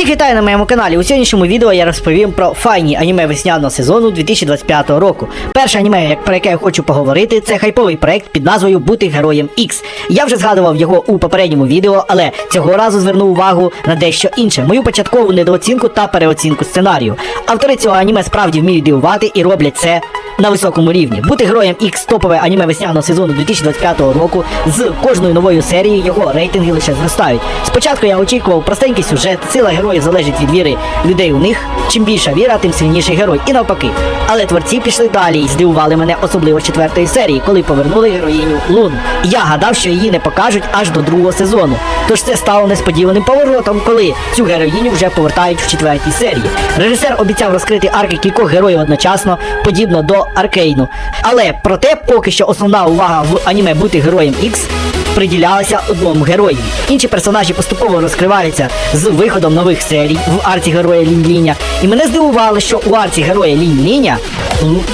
Всіх вітаю на моєму каналі. У сьогоднішньому відео я розповім про файні аніме весняного сезону 2025 року. Перше аніме, про яке я хочу поговорити, це хайповий проект під назвою Бути героєм X. Я вже згадував його у попередньому відео, але цього разу звернув увагу на дещо інше: мою початкову недооцінку та переоцінку сценарію. Автори цього аніме справді вміють дивувати і роблять це на високому рівні. Бути героєм X топове аніме весняного сезону 2025 року. З кожною новою серією його рейтинги лише зростають. Спочатку я очікував простенький сюжет, сила героїв залежить від віри людей у них. Чим більша віра, тим сильніший герой. І навпаки. Але творці пішли далі і здивували мене особливо з четвертої серії, коли повернули героїню Лун. Я гадав, що її не покажуть аж до другого сезону. Тож це стало несподіваним поворотом, коли цю героїню вже повертають в четвертій серії. Режисер обіцяв розкрити арки кількох героїв одночасно, подібно до Аркейну. Але проте поки що основна увага в аніме бути героєм X приділялася одному герою. Інші персонажі поступово розкриваються з виходом нових серій в арці героя Лінь Ліня. І мене здивувало, що у арці героя Лінь Ліня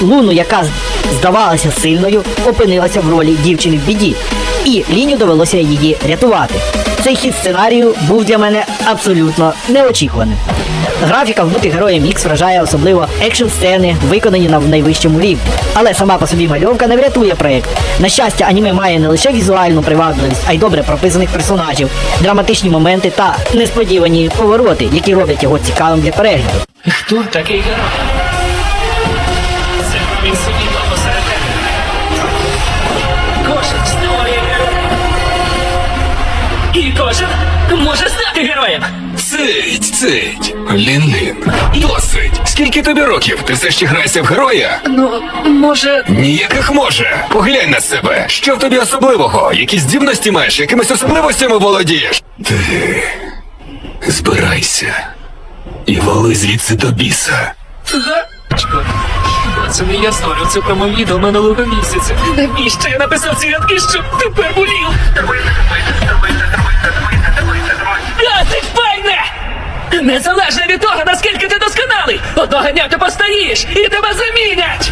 Луну, яка здавалася сильною, опинилася в ролі дівчини в біді. І Ліню довелося її рятувати. Цей хід сценарію був для мене абсолютно неочікуваним. Графіка в бути героєм X вражає особливо екшн сцени, виконані на найвищому рівні. Але сама по собі мальовка не врятує проект. На щастя, аніме має не лише візуальну привабливість, а й добре прописаних персонажів, драматичні моменти та несподівані повороти, які роблять його цікавим для перегляду. Хто такий герой? Може стати героєм. Цить, цить. Лін-лін. Досить. Скільки тобі років? Ти все ще граєшся в героя? Ну, може, Ніяких може. Поглянь на себе. Що в тобі особливого? Які здібності маєш? Якимись особливостями володієш? Ти збирайся. І вали звідси до біса. Це не я створив це промо-відео минулого місяця? Навіщо я написав ці рядки, щоб тепер болів? А, ти файне! Незалежно від того, наскільки ти досконалий! Одного дня ти постарієш і тебе замінять!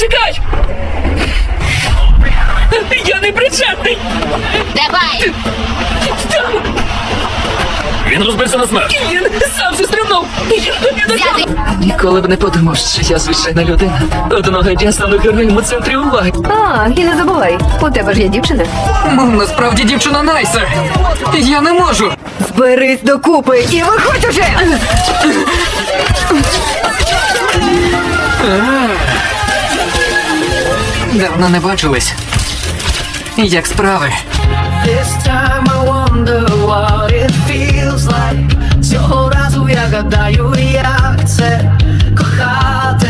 Зачекай! Я не причетний! Давай! Він розбився на смерть. Він сам зістрибнув! Я тобі не Ніколи б не подумав, що я звичайна людина. Одного дня стану героєм у центрі уваги. А, і не забувай, у тебе ж є дівчина. Насправді дівчина Найса. Я не можу. Зберись докупи і виходь уже! Давно не бачились. Як справи? This time I wonder what it feels like Цього разу я гадаю, як це кохати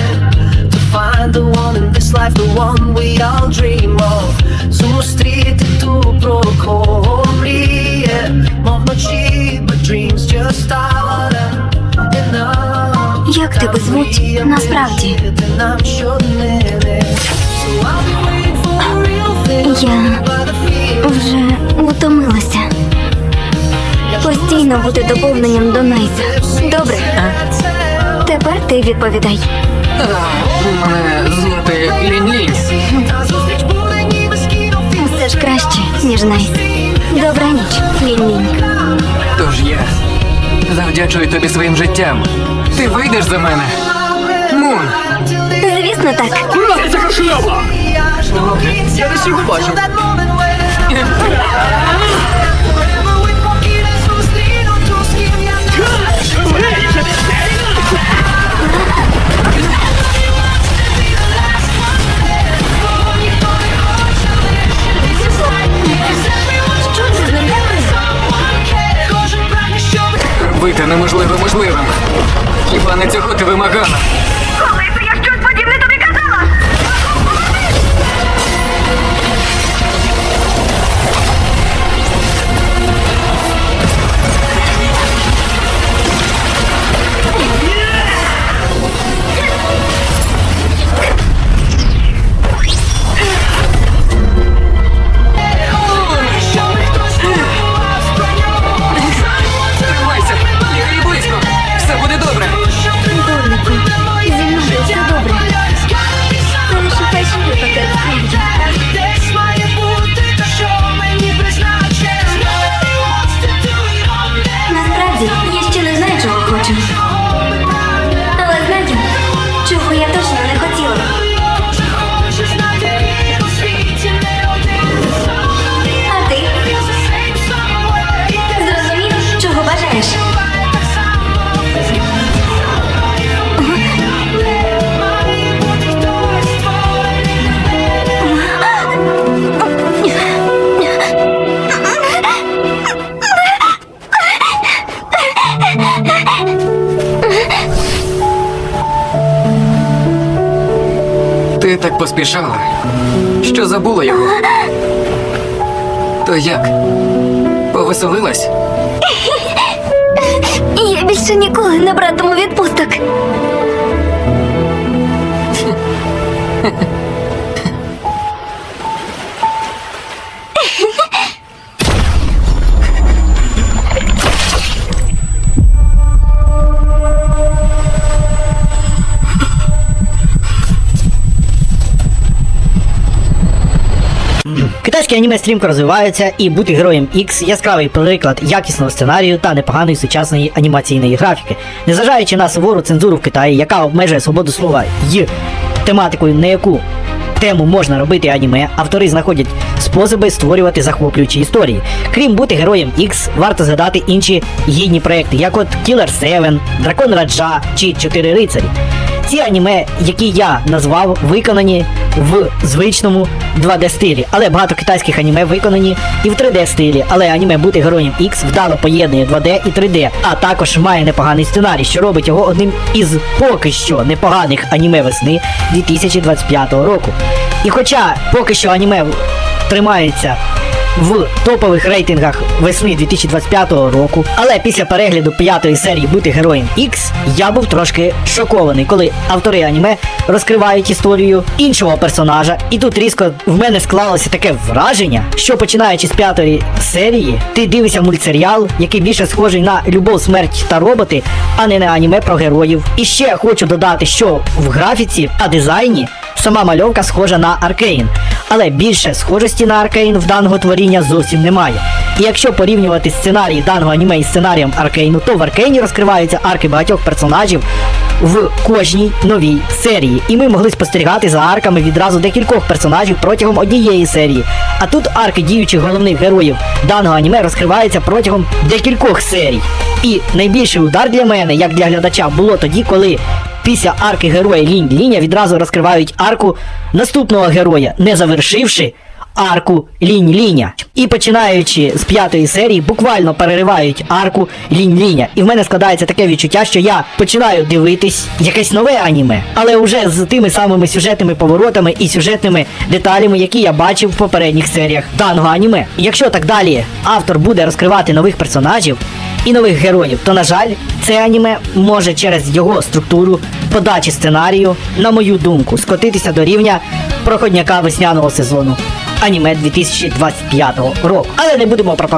To find the one in this life, the one we all dream of Зустріти ту, про кого мріє Мов вночі, but dreams just started Enough Як тебе звуть насправді? Вже утомилася. Постійно бути доповненням до Найса. Добре. Тепер ти відповідай. Мене звати Лінь-Лінь. Все ж краще, ніж Найс. Добра ніч, Лінь-Лінь. Тож я завдячую тобі своїм життям. Ти вийдеш за мене? Мун! Звісно, так. Я десь його бачив. Робити неможливе можливим. Хіба не цього ти вимагала? Поспішала, що забула його. То як? Повеселилась? Я більше ніколи не братиму відпусток. Китайські аніме стрімко розвиваються, і бути героєм X яскравий приклад якісного сценарію та непоганої сучасної анімаційної графіки. Незважаючи на сувору цензуру в Китаї, яка обмежує свободу слова й тематикою, на яку тему можна робити аніме, автори знаходять способи створювати захоплюючі історії. Крім бути героєм X, варто згадати інші гідні проекти, як от Killer 7, Дракон Раджа чи Чотири рицарі. Ці аніме, які я назвав, виконані в звичному 2D стилі, але багато китайських аніме виконані і в 3D стилі. Але аніме бути героєм X вдало поєднує 2D і 3D, а також має непоганий сценарій, що робить його одним із поки що непоганих аніме весни 2025 року. І хоча поки що аніме тримається в топових рейтингах весни 2025 року. Але після перегляду п'ятої серії бути героєм X я був трошки шокований, коли автори аніме розкривають історію іншого персонажа, і тут різко в мене склалося таке враження, що починаючи з п'ятої серії, ти дивишся мультсеріал, який більше схожий на любов, смерть та роботи, а не на аніме про героїв. І ще хочу додати, що в графіці та дизайні сама мальовка схожа на Аркейн, але більше схожості на Аркейн в даного творіння зовсім немає. І якщо порівнювати сценарій даного аніме із сценарієм Аркейну, то в Аркейні розкриваються арки багатьох персонажів в кожній новій серії. І ми могли спостерігати за арками відразу декількох персонажів протягом однієї серії. А тут арки діючих головних героїв даного аніме розкриваються протягом декількох серій. І найбільший удар для мене, як для глядача, було тоді, коли після арки героя Лінь Ліня відразу розкривають арку наступного героя, не завершивши арку Лінь Ліня. І починаючи з п'ятої серії, буквально переривають арку Лінь Ліня. І в мене складається таке відчуття, що я починаю дивитись якесь нове аніме, але вже з тими самими сюжетними поворотами і сюжетними деталями, які я бачив в попередніх серіях даного аніме. Якщо так далі автор буде розкривати нових персонажів, і нових героїв, то на жаль, це аніме може через його структуру подачі сценарію, на мою думку, скотитися до рівня проходняка весняного сезону. Аніме 2025 року. Але не будемо про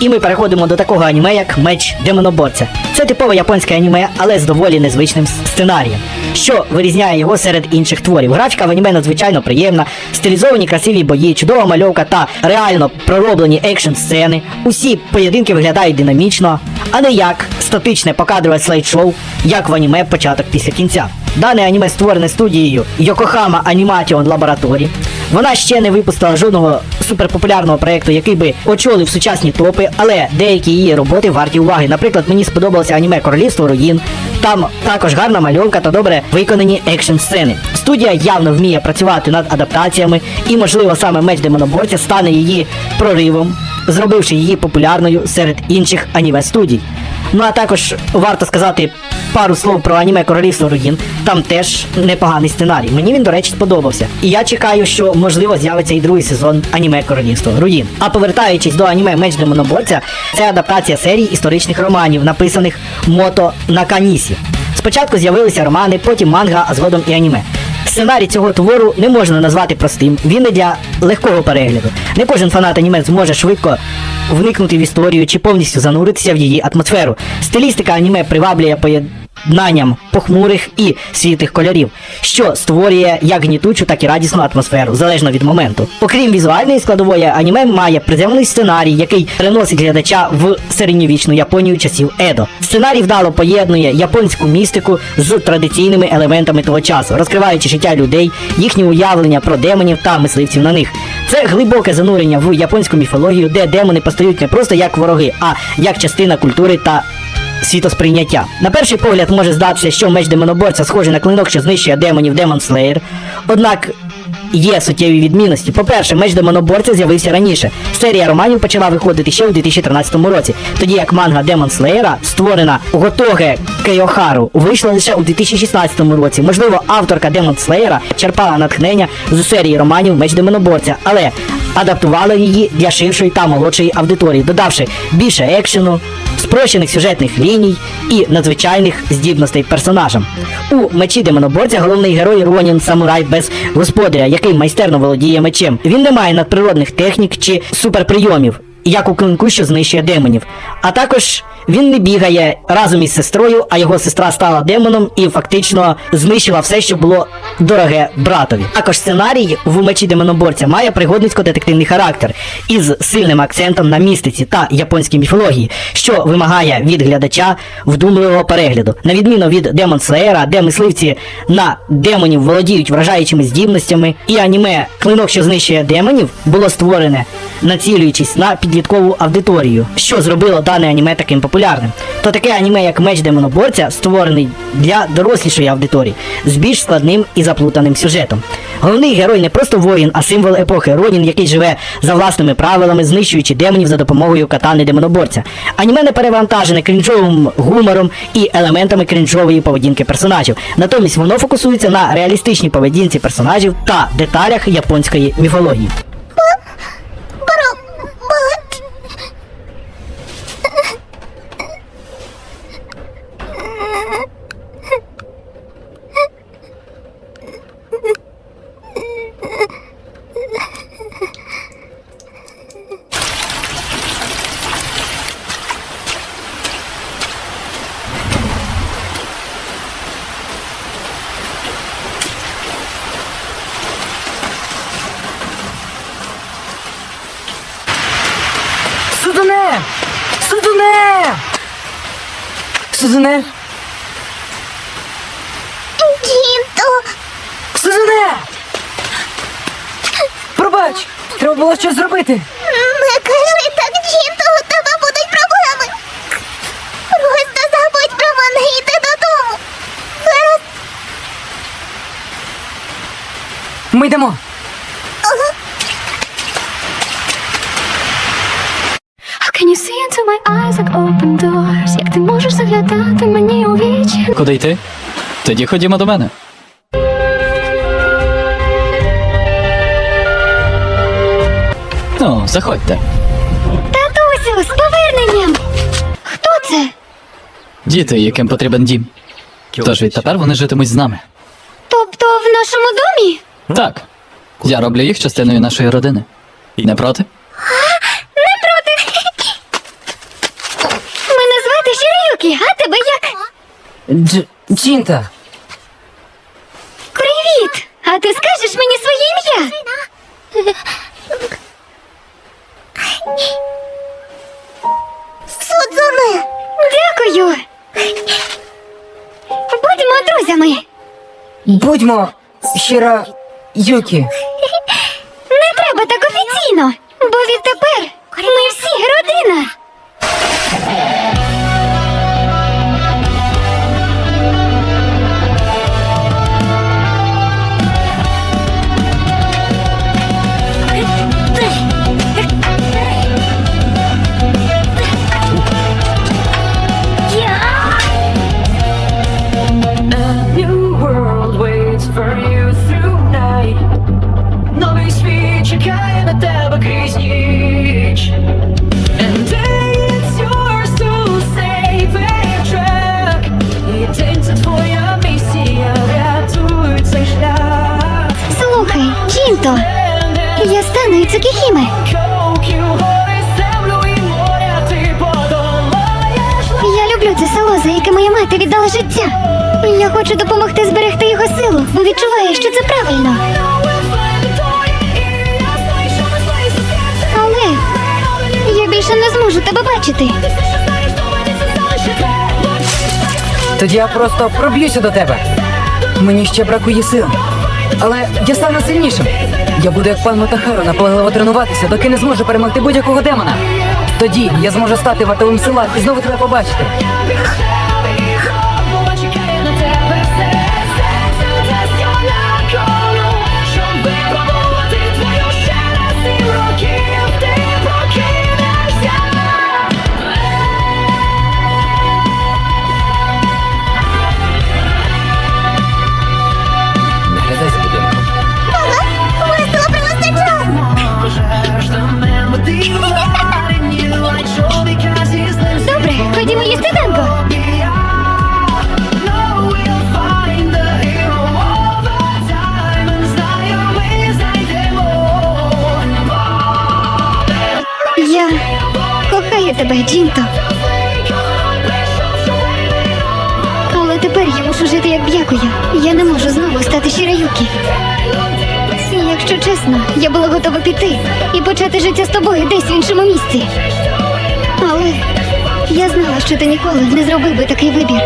і ми переходимо до такого аніме, як меч демоноборця. Це типове японське аніме, але з доволі незвичним сценарієм, що вирізняє його серед інших творів. Графіка в аніме надзвичайно приємна, стилізовані красиві бої, чудова мальовка та реально пророблені екшн сцени. Усі поєдинки виглядають динамічно, а не як статичне покадрове слайд-шоу, як в аніме початок після кінця. Дане аніме створене студією Йокохама Animation Laboratory. Вона ще не випустила жодного суперпопулярного проєкту, який би очолив сучасні топи, але деякі її роботи варті уваги. Наприклад, мені сподобалося аніме Королівство руїн. Там також гарна мальовка та добре виконані екшн сцени. Студія явно вміє працювати над адаптаціями, і, можливо, саме меч демоноборця стане її проривом, зробивши її популярною серед інших аніме студій. Ну а також варто сказати пару слов про аніме Королівство руїн. Там теж непоганий сценарій. Мені він, до речі, сподобався. І я чекаю, що можливо з'явиться і другий сезон аніме Королівство руїн. А повертаючись до аніме Меч демоноборця, це адаптація серій історичних романів, написаних Мото Наканісі. Спочатку з'явилися романи, потім манга, а згодом і аніме. Сценарій цього твору не можна назвати простим, він не для легкого перегляду. Не кожен фанат аніме зможе швидко вникнути в історію чи повністю зануритися в її атмосферу. Стилістика аніме приваблює поєднанням похмурих і світлих кольорів, що створює як гнітучу, так і радісну атмосферу, залежно від моменту. Окрім візуальної складової, аніме має приземлений сценарій, який переносить глядача в середньовічну Японію часів Едо. Сценарій вдало поєднує японську містику з традиційними елементами того часу, розкриваючи життя людей, їхні уявлення про демонів та мисливців на них. Це глибоке занурення в японську міфологію, де демони постають не просто як вороги, а як частина культури та світосприйняття. На перший погляд може здатися, що меч демоноборця схожий на клинок, що знищує демонів Демон Слеєр. Однак є суттєві відмінності. По-перше, меч демоноборця з'явився раніше. Серія романів почала виходити ще у 2013 році, тоді як манга Демон Слеєра, створена Готоге Кейохару, вийшла лише у 2016 році. Можливо, авторка Демон Слеєра черпала натхнення з серії романів Меч демоноборця, але адаптувала її для ширшої та молодшої аудиторії, додавши більше екшену, спрощених сюжетних ліній і надзвичайних здібностей персонажам. У мечі демоноборця головний герой Ронін самурай без господаря, який майстерно володіє мечем. Він не має надприродних технік чи суперприйомів, як у клинку, що знищує демонів. А також він не бігає разом із сестрою, а його сестра стала демоном і фактично знищила все, що було дороге братові. Також сценарій в мечі демоноборця має пригодницько-детективний характер із сильним акцентом на містиці та японській міфології, що вимагає від глядача вдумливого перегляду. На відміну від Демон Слеєра, де мисливці на демонів володіють вражаючими здібностями, і аніме Клинок, що знищує демонів, було створене націлюючись на підліткову аудиторію, що зробило дане аніме таким популярним. То таке аніме, як меч демоноборця, створений для дорослішої аудиторії з більш складним і заплутаним сюжетом. Головний герой не просто воїн, а символ епохи Ронін, який живе за власними правилами, знищуючи демонів за допомогою катани демоноборця. Аніме не перевантажене крінжовим гумором і елементами крінжової поведінки персонажів. Натомість воно фокусується на реалістичній поведінці персонажів та деталях японської міфології. Судуне! Судуне! Судуне! Дінто! Судуне! Пробач! Треба було щось зробити. Не кажи так, Дінто, у тебе будуть проблеми. Просто забудь про мене і йди додому. Зараз Ми йдемо. How can you see into my eyes like open doors? Як ти можеш заглядати мені у Йти? Тоді ходімо до мене. Ну, заходьте. Татусю, з поверненням! Хто це? Діти, яким потрібен дім. Тож відтепер вони житимуть з нами. Тобто в нашому домі? Так. Я роблю їх частиною нашої родини. Не проти? Не проти. Мене звати Ширюкі, а тебе як? Дж... Джінта. Привіт! А ти скажеш мені своє ім'я? Судзуне! Дякую! Будьмо друзями! Будьмо щира Юкі. Тебе бачити. Тоді я просто проб'юся до тебе. Мені ще бракує сил. Але я стану сильнішим. Я буду як пан Матахаро наполегливо тренуватися, доки не зможу перемогти будь-якого демона. Тоді я зможу стати вартовим села і знову тебе побачити. Чесно, я була готова піти і почати життя з тобою десь в іншому місці. Але я знала, що ти ніколи не зробив би такий вибір.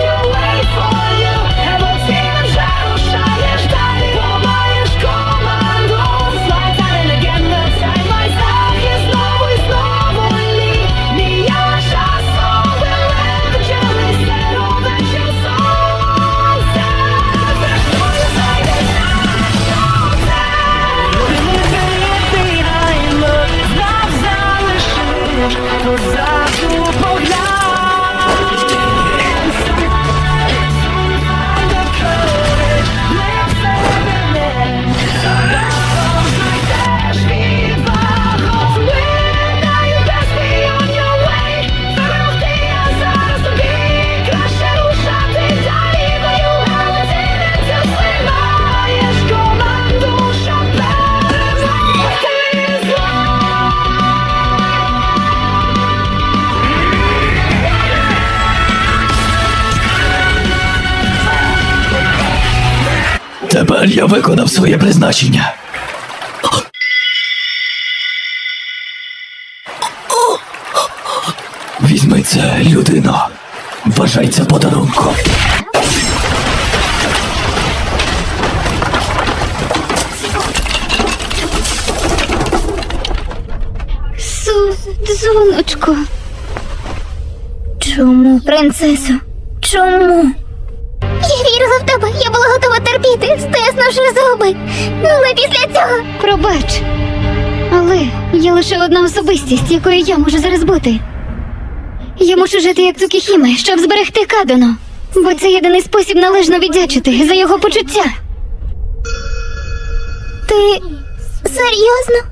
Тепер я виконав своє призначення. Візьми це, людино. Вважай це подарунком. Сузоночко. Чому, принцесо? Чому? Готова терпіти, стиснувши зуби. Але після цього. Пробач. Але є лише одна особистість, якою я можу зараз бути. Я мушу жити як Цукіхіме, щоб зберегти Кадоно. Бо це єдиний спосіб належно віддячити за його почуття. Ти серйозно?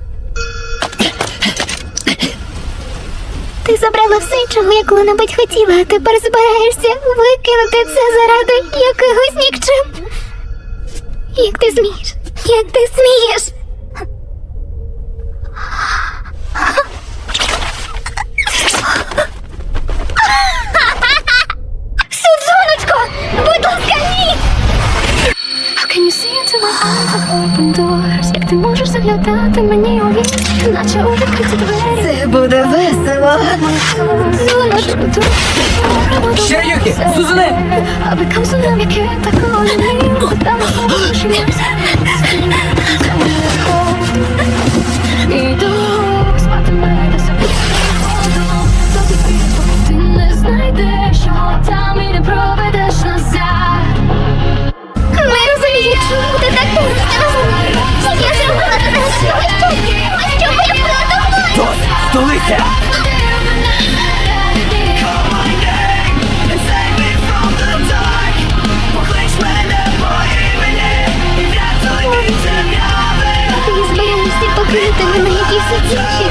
Ти забрала все, чого я коли-небудь хотіла, а тепер збираєшся викинути це заради якогось нікчем. Як ти смієш? Як ти смієш? Судзоночко! Будь ласка, ні! How can you see into my eyes of open doors? Як ти можеш заглядати мені у вічі, наче у відкриті двері? Це буде весело. Шираюкі, Сузуне! аби камсунам, яке також не там Столиця! Ти збираєшся покрити мене, які всі інші.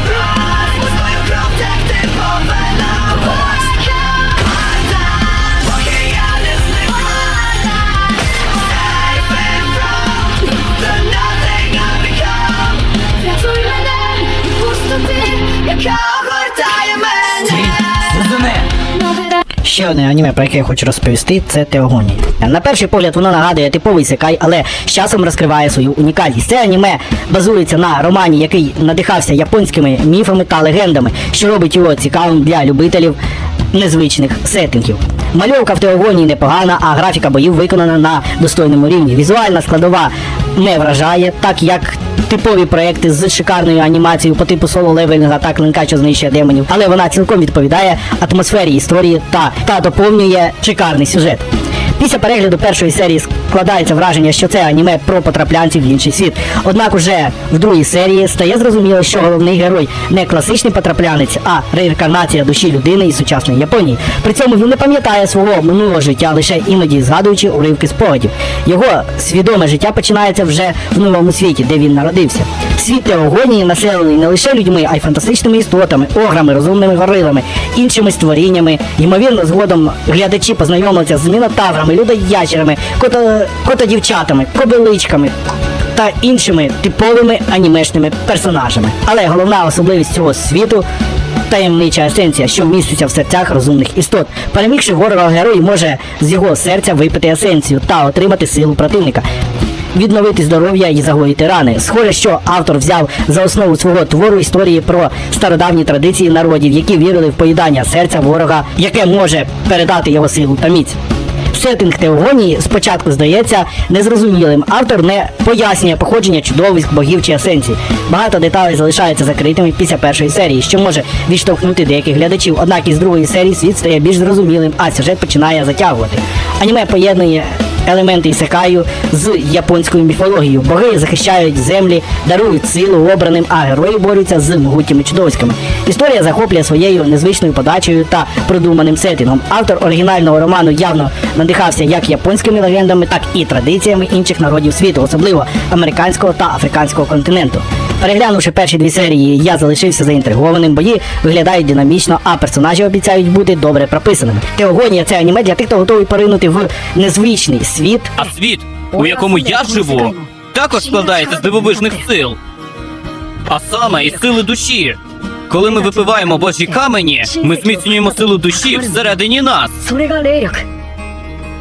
Ще одне аніме, про яке я хочу розповісти, це Теогонія. На перший погляд воно нагадує типовий секай, але з часом розкриває свою унікальність. Це аніме базується на романі, який надихався японськими міфами та легендами, що робить його цікавим для любителів незвичних сеттингів. Мальовка в Теогонії непогана, а графіка боїв виконана на достойному рівні. Візуальна складова не вражає, так як типові проекти з шикарною анімацією по типу соло левелінга та клинка, що знищує демонів, але вона цілком відповідає атмосфері історії та, та доповнює шикарний сюжет. Після перегляду першої серії складається враження, що це аніме про потраплянців в інший світ. Однак уже в другій серії стає зрозуміло, що головний герой не класичний потраплянець, а реінкарнація душі людини із сучасної Японії. При цьому він не пам'ятає свого минулого життя, лише іноді згадуючи уривки спогадів. Його свідоме життя починається вже в новому світі, де він народився. Світ Теогонії населений не лише людьми, а й фантастичними істотами, ограми, розумними горилами, іншими створіннями. Ймовірно, згодом глядачі познайомляться з мінотаврами, людоящерами, кото... котодівчатами, кобиличками. Та іншими типовими анімешними персонажами. Але головна особливість цього світу таємнича есенція, що міститься в серцях розумних істот. Перемігши ворога герой може з його серця випити есенцію та отримати силу противника. Відновити здоров'я і загоїти рани. Схоже, що автор взяв за основу свого твору історії про стародавні традиції народів, які вірили в поїдання серця ворога, яке може передати його силу та міць. Сеттинг теогонії спочатку здається незрозумілим. Автор не пояснює походження чудовиськ, богів чи есенцій. Багато деталей залишаються закритими після першої серії, що може відштовхнути деяких глядачів. Однак із другої серії світ стає більш зрозумілим, а сюжет починає затягувати. Аніме поєднує елементи ісекаю з японською міфологією. Боги захищають землі, дарують силу обраним, а герої борються з могутніми чудовиськами. Історія захоплює своєю незвичною подачею та продуманим сеттингом. Автор оригінального роману явно надихався як японськими легендами, так і традиціями інших народів світу, особливо американського та африканського континенту. Переглянувши перші дві серії, я залишився заінтригованим. Бої виглядають динамічно, а персонажі обіцяють бути добре прописаними. Теогонія це аніме для тих, хто готовий поринути в незвичний світ А світ, у якому я живу, також складається з дивовижних сил. А саме із сили душі. Коли ми випиваємо божі камені, ми зміцнюємо силу душі всередині нас.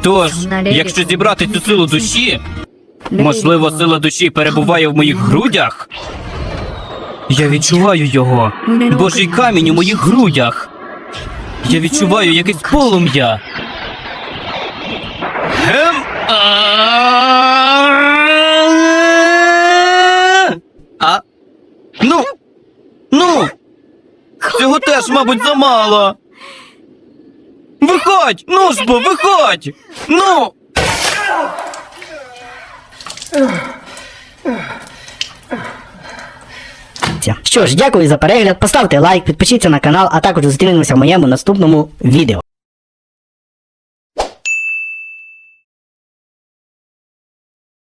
Тож, якщо зібрати цю силу душі, можливо, сила душі перебуває в моїх грудях. Я відчуваю його. Божий камінь у моїх грудях. Я відчуваю якесь полум'я. А? Ну? Ну? Цього теж, мабуть, замало. Виходь! Ну ж бо, виходь! Ну! Що ж, дякую за перегляд. Поставте лайк, підпишіться на канал, а також зустрінемося в моєму наступному відео.